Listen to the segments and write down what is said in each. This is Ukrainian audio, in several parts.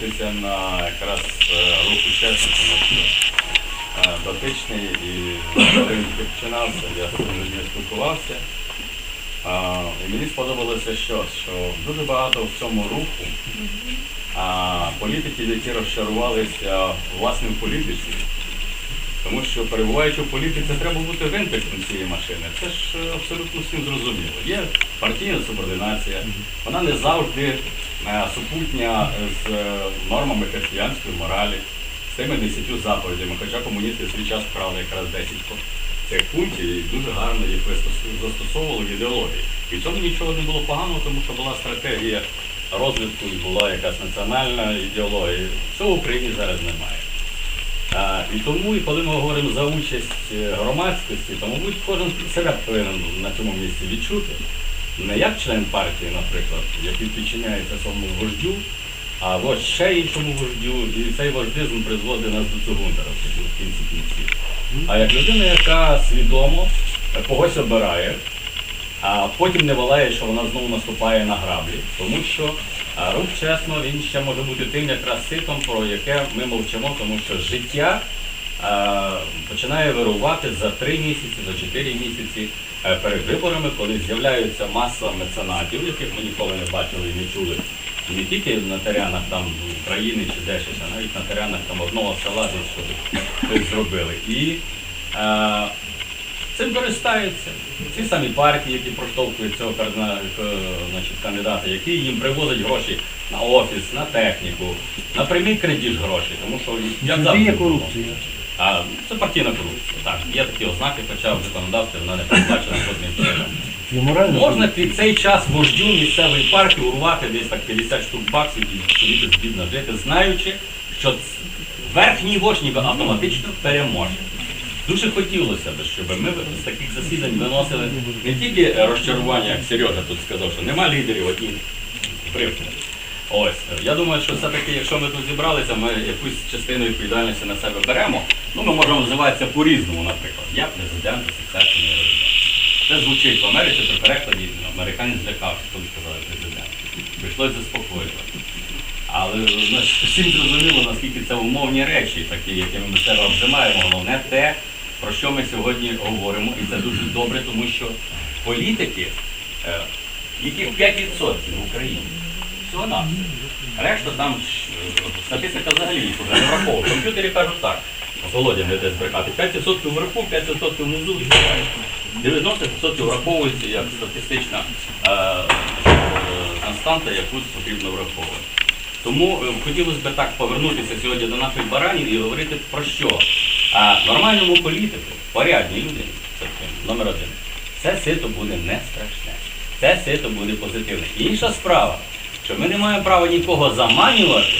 зупинитися на якраз е, руху чесно, тому що е, дотичний і починався, я з людьми спілкувався. А, і мені сподобалося що, що дуже багато в цьому руху а, політиків, які розчарувалися власне в політиці. Тому що перебуваючи в політиці, треба бути винтиком цієї машини. Це ж е, абсолютно всім зрозуміло. Є партійна субординація, вона не завжди супутня з е, нормами християнської моралі, з тими десятью заповідями, хоча комуністи в свій час вкрали якраз 10 цих пунктів і дуже гарно їх застосовували в ідеології. І в цьому нічого не було поганого, тому що була стратегія розвитку і була якась національна ідеологія. Цього в Україні зараз немає. А, і тому, і коли ми говоримо за участь е, громадськості, то, мабуть, кожен себе повинен на цьому місці відчути. Не як член партії, наприклад, який підчиняється своєму вождю, а ось ще іншому вождю, і цей вождизм призводить нас до цугундера в кінці кінців. А як людина, яка свідомо когось обирає, а потім не валає, що вона знову наступає на граблі. Тому що а, рух чесно, він ще може бути тим якраз ситом, про яке ми мовчимо, тому що життя починає вирувати за три місяці, за чотири місяці е, перед виборами, коли з'являються маса меценатів, яких ми ніколи не бачили і не чули. І не тільки на теренах там України чи де щось, а навіть на теренах там одного села десь щось, зробили. І е, Цим користаються ці самі партії, які проштовхують цього значить, кандидата, які їм привозять гроші на офіс, на техніку, на прямий кредит гроші. Тому що як завжди. А, це партійна корупція. Так, є такі ознаки, хоча в законодавстві вона не передбачена жодним чином. Можна під цей час вождю місцевої партії урвати десь так 50 штук баксів і собі збідно жити, знаючи, що верхній вождь ніби автоматично переможе. Дуже хотілося б, щоб ми з таких засідань виносили не тільки розчарування, як Сережа тут сказав, що нема лідерів одні привкли. Ось, я думаю, що все-таки, якщо ми тут зібралися, ми якусь частину відповідальності на себе беремо. Ну, ми можемо називатися по-різному, наприклад. Я президент, асоціації резидент. Це звучить в Америці при перекладі, американець злякався, коли сказали президент. Прийшлось заспокоювати. Але ну, всім зрозуміло, наскільки це умовні речі, такі, якими ми себе обзимаємо. Головне те, про що ми сьогодні говоримо, і це дуже добре, тому що політики, е, яких 5% в Україні, всього на решта там е, статистика взагалі вже не враховує. Комп'ютері кажуть так, Володя не десь брехати, 5% вверху, 5% внизу і так далі. 90% враховується як статистична е, е, константа, яку потрібно враховувати. Тому хотілося б так повернутися сьогодні до наших баранів і говорити про що? А нормальному політику, порядній людині, номер один, це сито буде не страшне. Це сито буде позитивне. Інша справа, що ми не маємо права нікого заманювати,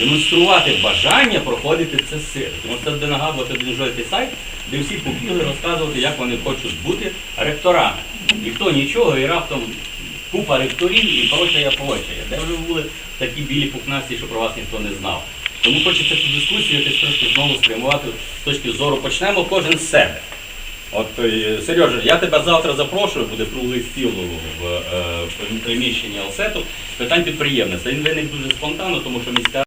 демонструвати бажання проходити це сито. Тому що це буде нагадувати один жовтий сайт, де всі побігли розказувати, як вони хочуть бути ректорами. Ніхто нічого і раптом купа ректорів і прочая, прочая. Де вже були такі білі пухнасті, що про вас ніхто не знав. Тому хочеться цю дискусію якось трошки знову спрямувати з точки зору. Почнемо кожен з себе. От, е, Сережа, я тебе завтра запрошую, буде круглий стіл в, е, приміщенні Алсету питань підприємництва. Він виник дуже спонтанно, тому що міська